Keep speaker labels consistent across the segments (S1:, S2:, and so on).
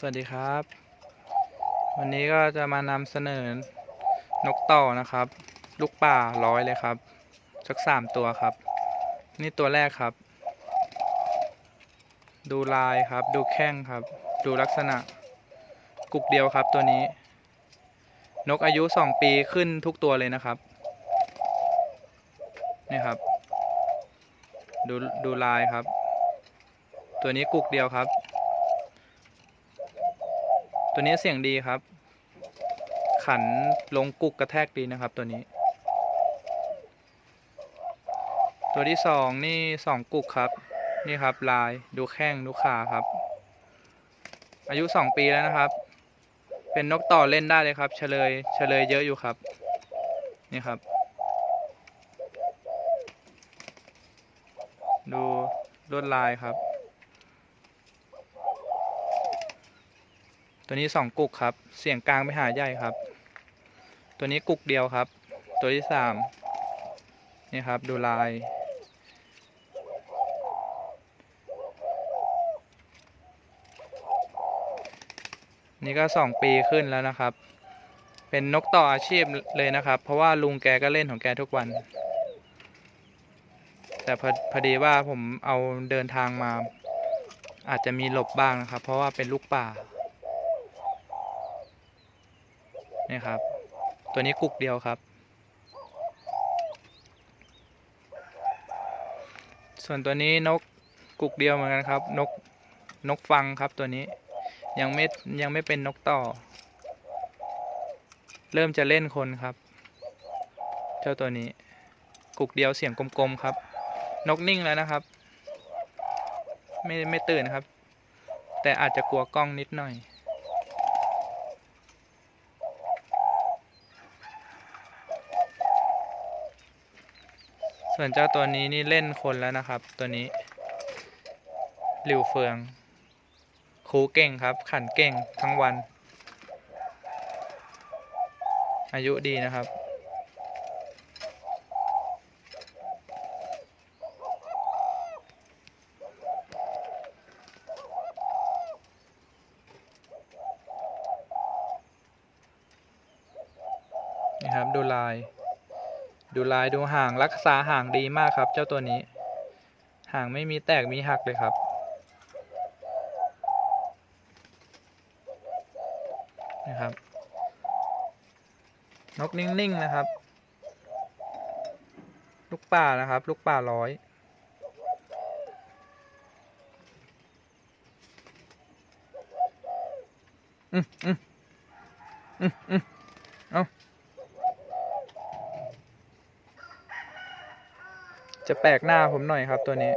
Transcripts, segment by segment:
S1: สวัสดีครับ วันนี้ก็จะมานำเสนอนกต่อนะครับ ลูกป่าร้อยเลยครับสักสามตัวครับ นี่ตัวแรกครับ ดูลายครับ ดูแข้งครับ ดูลักษณะ กุกเดียวครับตัวนี้ นกอายุสองปีขึ้นทุกตัวเลยนะครับนี่ครับ ดูดูลายครับ ตัวนี้กุกเดียวครับ ตัวนี้เสียงดีครับ ขันลงกุกกระแทกดีนะครับตัวนี้ ตัวที่สองนี่สองกุกครับ นี่ครับลายดูแข้งดูขาครับ อายุสองปีแล้วนะครับ เป็นนกต่อเล่นได้เลยครับ เฉลยเฉลยเยอะอยู่ครับ นี่ครับ ดูลวดลายครับ ตัวนี้สองกุกครับ เสียงกลางไปหาใหญ่ครับ ตัวนี้กุกเดียวครับ ตัวที่สามนี่ครับดูลายนี่ก็สองปีขึ้นแล้วนะครับ เป็นนกต่ออาชีพเลยนะครับ เพราะว่าลุงแกก็เล่นของแกทุกวัน แต่พอพอดีว่าผมเอาเดินทางมา อาจจะมีหลบบ้างนะครับ เพราะว่าเป็นลูกป่า นี่ครับ ตัวนี้กุกเดียวครับ ส่วนตัวนี้นกกุกเดียวเหมือนกันครับ นกนกฟังครับตัวนี้ยังไม่ยังไม่เป็นนกต่อ เริ่มจะเล่นคนครับ เจ้าตัวนี้กุกเดียวเสียงกลมๆครับ นกนิ่งแล้วนะครับ ไม่ไม่ตื่นครับ แต่อาจจะกลัวกล้องนิดหน่อย ส่วนเจ้าตัวนี้นี่เล่นคนแล้วนะครับ ตัวนี้หลิวเฟืองคูเก่งครับ ขันเก่งทั้งวัน อายุดีนะครับ นี่ครับ ดูลาย ดูลายดูห่างรักษาห่างดีมากครับ เจ้าตัวนี้ ห่างไม่มีแตกมีหักเลยครับ นะครับ นกนิ่งๆนะครับ ลูกป่านะครับ ลูกป่าร้อยอืมอืมอืมอืมเอา จะแปลกหน้าผมหน่อยครับตัวนี้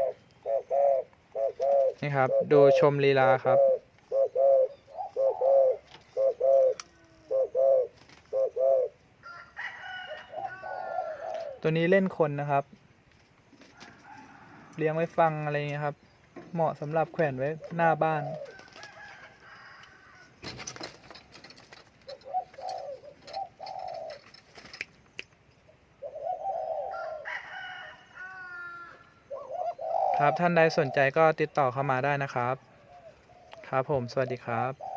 S1: นี่ครับ ดูชมลีลาครับ ตัวนี้เล่นคนนะครับ เลี้ยงไว้ฟังอะไรเงี้ยครับ เหมาะสำหรับแขวนไว้หน้าบ้าน ครับ ท่านใดสนใจก็ติดต่อเข้ามาได้นะครับ ครับผม สวัสดีครับ